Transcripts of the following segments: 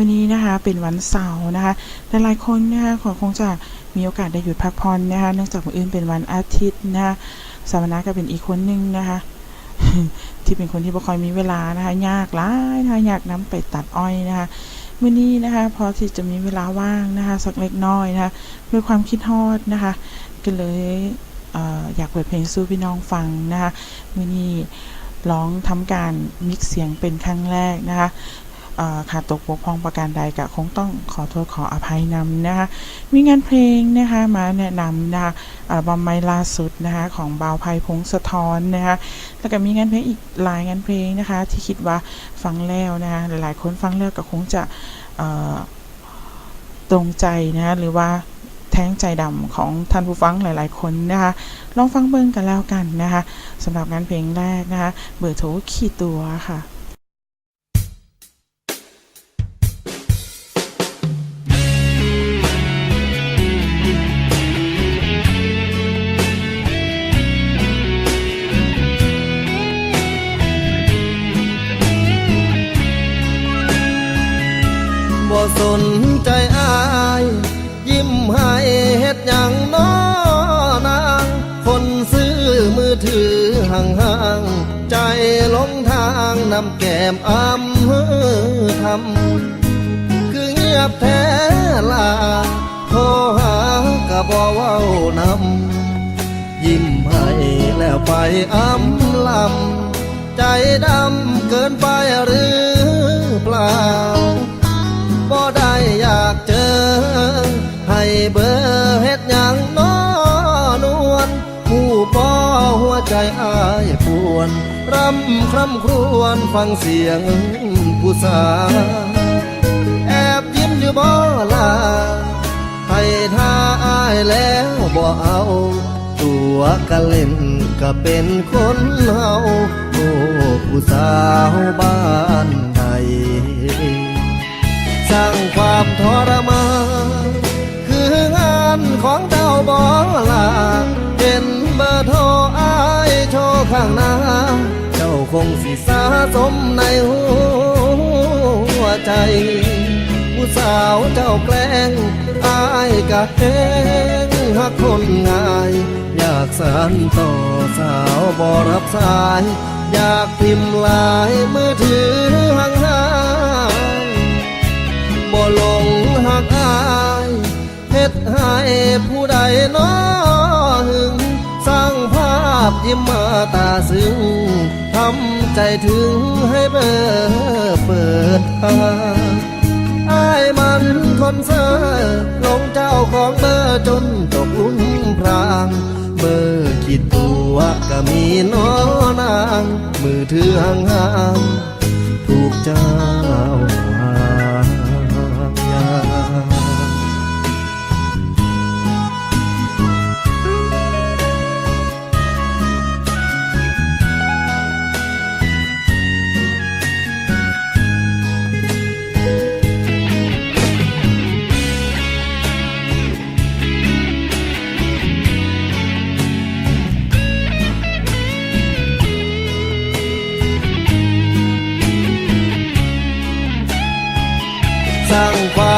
วันนี้นะคะเป็นวันเสาร์นะคะหลายๆคนนะคะขอคงจะมีโอกาสได้หยุดพักผ่อนนะคะเนื่องจากวันอื่นเป็นวันอาทิตย์นะคะสามนาก็เป็นอีกคนหนึงนะคะที่เป็นคนที่บ่ค่อยมีเวลานะคะยากหลายนะคะอยากน้ำไปตัดอ้อยนะคะมื้อนี้นะคะพอที่จะมีเวลาว่างนะคะสักเล็กน้อยนะคะด้วยความคิดฮอดนะคะก็เลยเอออยากเปิดเพลงสู้พี่น้องฟังนะคะมื้อนี้ร้องทำการมิกเสียงเป็นครั้งแรกนะคะ ขาดตกบกพร่องประการใดก็คงต้องขอโทษขออภัยนำนะคะมีงานเพลงนะคะมาแนะนำนะคะอัลบั้มใหม่ล่าสุดนะคะของบาวไพพงศธรนะคะแล้วก็มีงานเพลงอีกหลายงานเพลงนะคะที่คิดว่าฟังแล้วนะคะหลายๆคนฟังแล้วก็คงจะตรงใจนะคะหรือว่าแท้งใจดำของท่านผู้ฟังหลาย ๆ คนนะคะ ลองฟังเบิ่งกันแล้วกันนะคะสำหรับงานเพลงแรกนะคะ เบอร์โทรขีดตัวค่ะางใจหลงทางนำแก้มอ้ำทำคือเงียบแท้ลาโทรหากะบ่เว้านำยิ้มให้แล้วไปอ้ำลำใจดำเกินไปหรือเปล่าบ่ได้ รำคร่ำครวญฟังเสียงผู้สาวแอบยิ้มอยู่บ่ลาให้ท่าอายแล้วบ่เอา ตัวก็เล่นก็เป็นคนเฮาโอ้ผู้สาวบ้านใดสร้างความทรมานคืองานของเจ้าบอลาเห็นเบอร์โทรอายโชว์ข้างหน้า คงสิสะสมในหัวใจ ผู้สาวเจ้าแกล้งอายกะแหงหักคนง่าย อยากสานต่อสาวบอรับสาย อยากพิมพ์ลายมือถือห่างๆบ่หลงหักอายเฮ็ดให้ผู้ใดน้อหึงสร้างภาพยิ้มมาตาซึ้ง ทำใจถึงให้เบอร์เปิดทางอายมันคนเซอลงเจ้าของเบอร์จนตกหลุ่มพราง เบอร์คิดตัวก็มีน้อนาง มือถือห่างๆถูกใจ้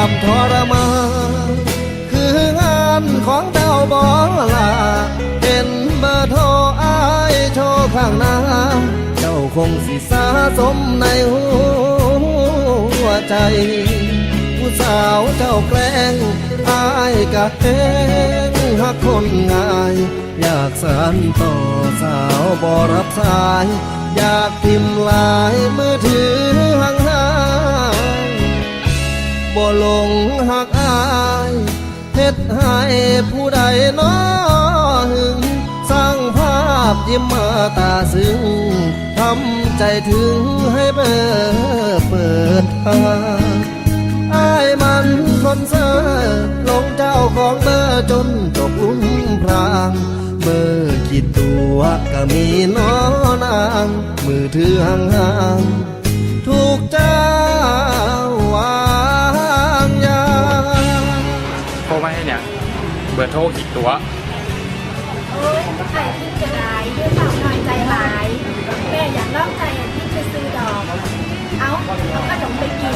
างความทรมานคืองานของเจ้าบอลาเห็นเบอร์โทรอายโชว์ข้างหน้า เจ้าคงสิสะสมในหัวใจ ผู้สาวเจ้าแกล้งอายกะแหงหักคนง่าย อยากสานต่อสาวบอรับสาย อยากพิมพ์ลายมือถือห่างๆ บ่หลงหักอายเฮ็ดให้ผู้ใดน้อหึง สร้างภาพยิ้มมาตาซึ้งทำใจถึงให้เบอเปิดทางอายมันคนเซอลงเจ้าของเบอร์จนตกหลุมพรางเบอร์คิดตัวก็มีน้อนาง มือถือห่างๆถูกจ้า เบอร์โทรกี่ตัวโอ้ยไอ้ที่จะร้ายด้วยความน้อยใจร้ายแม่อยากลอกใจที่จะซื้อดอก เอาเอาขนมไปกิน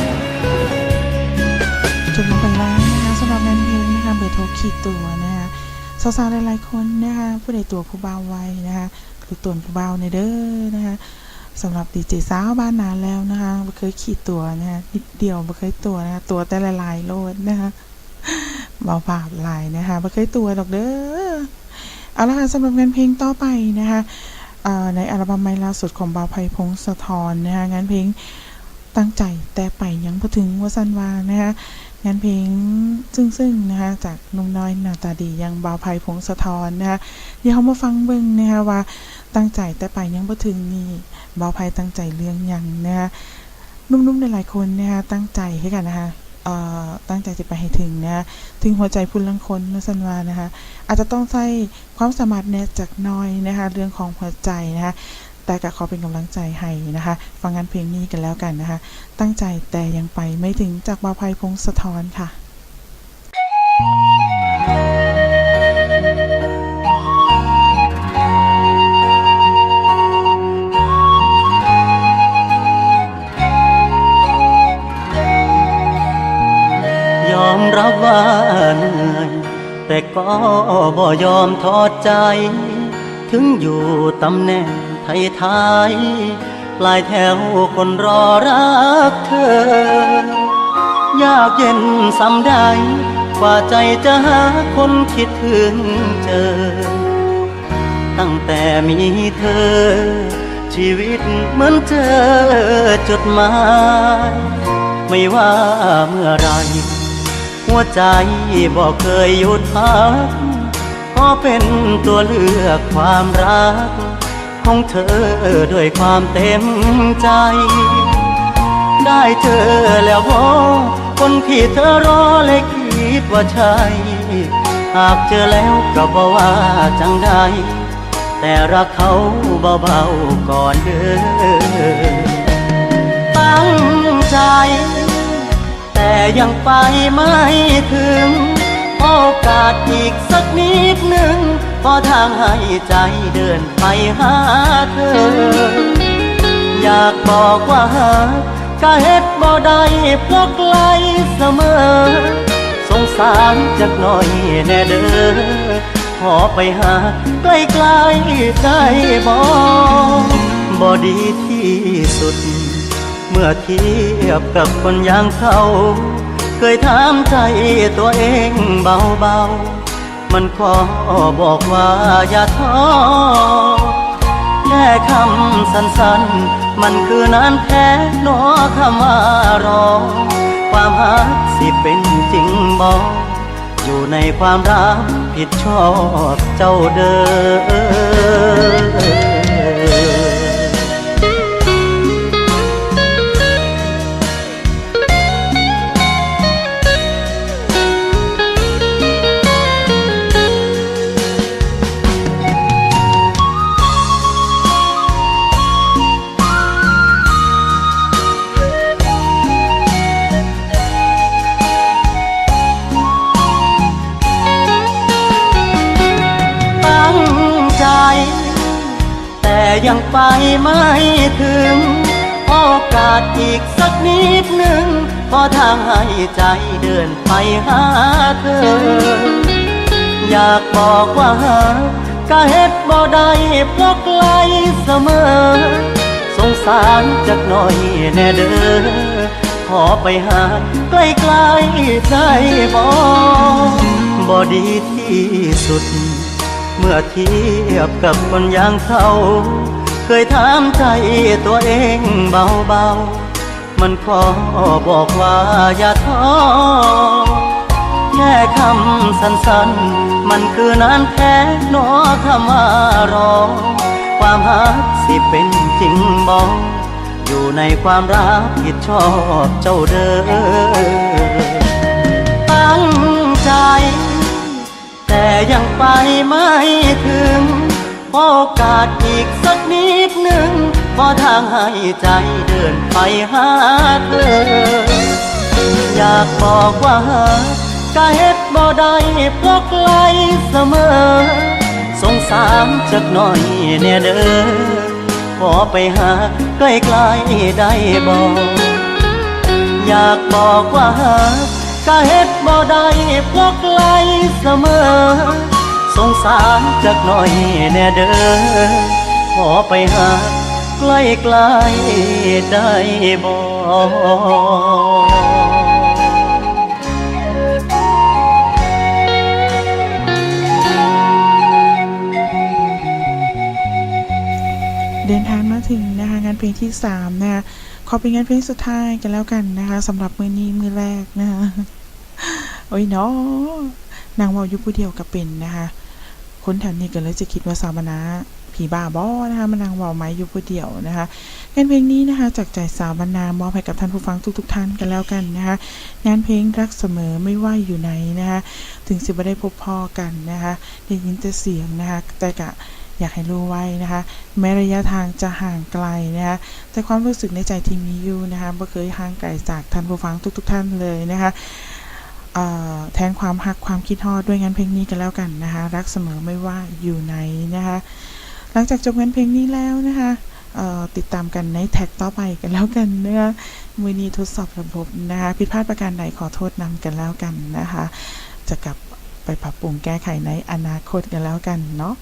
จบลงไปแล้วนะคะสำหรับแมนเพลงนะคะเบอร์โทรขีดตัวนะคะสาวๆหลายๆคนนะคะผู้ใดตัวผู้เบาไว้นะคะหรือตัวผู้เบาในเด้อนะคะสำหรับดีเจสาวบ้านนานแล้วนะคะเคยขีดตัวนะคะนิดเดียวเคยตัวนะคะตัวแต่ละลายโลดนะคะ เบาผาบลายนะคะบ่เคยตัวดอกเด้อเอาละค่ะสำหรับงานเพลงต่อไปนะคะในอัลบั้มใหม่ล่าสุดของบ่าวไผ่พงศธรนะคะงานเพลงตั้งใจแต่ไปยังพอถึงวสันวานะคะงานเพลงซึ่งๆนะคะจากนุ่มน้อยหน้าตาดียังบ่าวไผ่พงศธรนะคะเดี๋ยวเรามาฟังเบิ่งนะคะว่าตั้งใจแต่ไปยังบ่ถึงนี่บ่าวไผ่ตั้งใจเรื่องยังนะคะนุ่มๆหลายคนนะคะตั้งใจให้กันนะคะ ตั้งใจจะไปให้ถึงนะถึงหัวใจพุ่นลังคนนสันวานะคะ อาจจะต้องใช้ความสามารถแน่จากน้อยนะคะ เรื่องของหัวใจนะคะ แต่ก็ขอเป็นกำลังใจให้นะคะ ฟังงานเพลงนี้กันแล้วกันนะคะ ตั้งใจแต่ยังไปไม่ถึงจากบาภัยพงศธรค่ะย บ่ยอมทอดใจ ถึงอยู่ตำแหน่งไทยทายๆปลายแถวคนรอรักเธอ ยากเย็นสำใดกว่าใจจะหาคนคิดถึงเจอ ตั้งแต่มีเธอ ชีวิตเหมือนเจอจดหมาย ไม่ว่าเมื่อไร หัวใจบอกเคยหยุดพัก ขอเป็นตัวเลือกความรัก ของเธอด้วยความเต็มใจ ได้เจอแล้วพอคนที่เธอรอและคิดว่าใช่ หากเจอแล้วก็บอกว่าจังใดแต่รักเขาเบาๆก่อนเด้อตั้งใจ แต่ยังไปไม่ถึง โอกาสอีกสักนิดหนึ่งพอทางให้ใจเดินไปหาเธอ อยากบอกว่าหากก็เฮ็ดบ่ได้เพราะไกลเสมอ สงสารจักหน่อยแน่เด้อขอไปหาใกล้ๆได้บ่บ่ดีที่สุด เมื่อเทียบกับคนอย่างเขา เคยถามใจตัวเองเบาๆ มันขอบอกว่าอย่าท้อ แค่คำสั้นๆ มันคือนานแท้หนอคำว่ารอ ความหักสิเป็นจริงบอกอยู่ในความรักผิดชอบเจ้าเดิม ยังไปไม่ถึง โอกาสอีกสักนิดหนึ่งพอทางให้ใจเดินไปหาเธอ อยากบอกว่าหากก็เฮ็ดบ่ได้เพราะไกลเสมอ สงสารจักหน่อยแน่เด้อขอไปหาใกล้ๆได้บ่บ่ดีที่สุด เมื่อเทียบกับคนอย่างเขาเคยถามใจตัวเองเบาๆ มันขอบอกว่าอย่าท้อแค่คำสั้นๆ มันคือนานแท้หนอคำว่ารอ ความหักสิเป็นจริงบอกอยู่ในความรักผิดชอบเจ้าเด้อตั้งใจ แต่ยังไปไม่ถึง โอกาสอีกสักนิดหนึ่งพอทางให้ใจเดินไปหาเธอ อยากบอกว่าก็เฮ็ดบ่ได้เพราะไกลเสมอ สงสารจักหน่อยแน่เด้อขอไปหาใกล้ๆได้บ่อยากบอกว่าก็ ก็เฮ็ดบ่ได้เพราะไกลเสมอ สงสารจักหน่อยแน่เด้อขอไปหาใกล้ใกลได้บ่เดินทางมาถึงนะคะงานเพลงที่สามนะคะขอเป็นงานเพลงสุดท้ายกันแล้วกันนะคะสำหรับมือนี้มือแรกนะคะ โอ้ยเนาะนางวาอยู่ผู้เดียวกับเป็นนะคะคนแถวนี้ก็เลยจะคิดว่าสามณะผีบ้าบอนะคะมันนางวาไม้อยู่ผู้เดียวนะคะงานเพลงนี้นะคะจากใจสาวนามอบให้กับท่านผู้ฟังทุกๆทท่านกันแล้วกันนะคะงานเพลงรักเสมอไม่ว่าอยู่ไหนนะคะถึงจะไม่ได้พบพ่อกันนะคะได้ยินแต่เสียงนะคะแต่กะอยากให้รู้ไว้นะคะแม้ระยะทางจะห่างไกลนะคะแต่ความรู้สึกในใจที่มีอยู่นะคะบ่เคยห่างไกลจากท่านผู้ฟังทุก ๆทท่านเลยนะคะ แทนความหักความคิดทอดด้วยงานเพลงนี้กันแล้วกันนะคะ รักเสมอไม่ว่าอยู่ไหนนะคะ หลังจากจบงานเพลงนี้แล้วนะคะติดตามกันในแท็กต่อไปกันแล้วกันนะคะมือนี้ทดสอบระบบนะคะผิดพลาดประการใดขอโทษนำกันแล้วกันนะคะ จะกลับไปปรับปรุงแก้ไขในอนาคตกันแล้วกันเนาะ